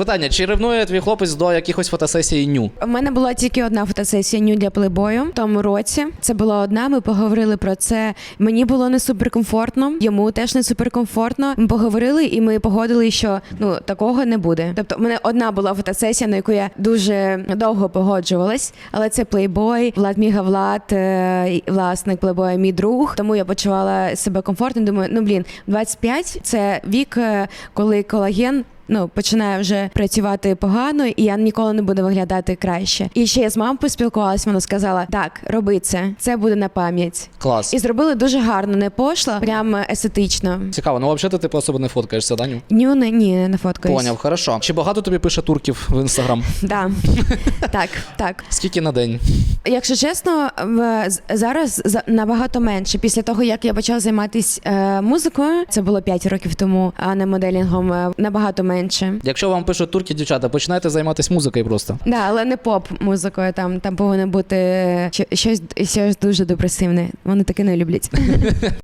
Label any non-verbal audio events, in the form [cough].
Питання: чи ревнує твій хлопець до якихось фотосесій ню? У мене була тільки одна фотосесія ню для плейбою в тому році. Це була одна. Ми поговорили про це. Мені було не суперкомфортно, йому теж не суперкомфортно. Ми поговорили і ми погодили, що ну такого не буде. Тобто, у мене одна була фотосесія, на яку я дуже довго погоджувалась, але це плейбой, Влад Міга Влад, е, власник плейбоя, мій друг. Тому я почувала себе комфортно. Думаю, ну блін, 25 – це вік, е, коли колаген ну починає вже працювати погано, і я ніколи не буду виглядати краще. І ще я з мамою поспілкувалася. Вона сказала: так, роби це, це буде на пам'ять. Клас. І зробили дуже гарно, не пошло, прям естетично. Цікаво, ну взагалі ти особо не фоткаєшся, Даню? Ню не ні, не фоткаюсь. Поняв, хорошо. Чи багато тобі пише турків в інстаграм? [laughs] Да. [laughs] так, так. Скільки на день? Якщо чесно, в- з- зараз за- набагато менше. Після того, як я почала займатися е, музикою, це було 5 років тому, а не моделінгом, е, набагато менше. Якщо вам пишуть турки, дівчата, починайте займатися музикою просто. Да, але не поп музикою. Там там повинно бути щось, щось дуже депресивне. Вони таке не люблять. [laughs]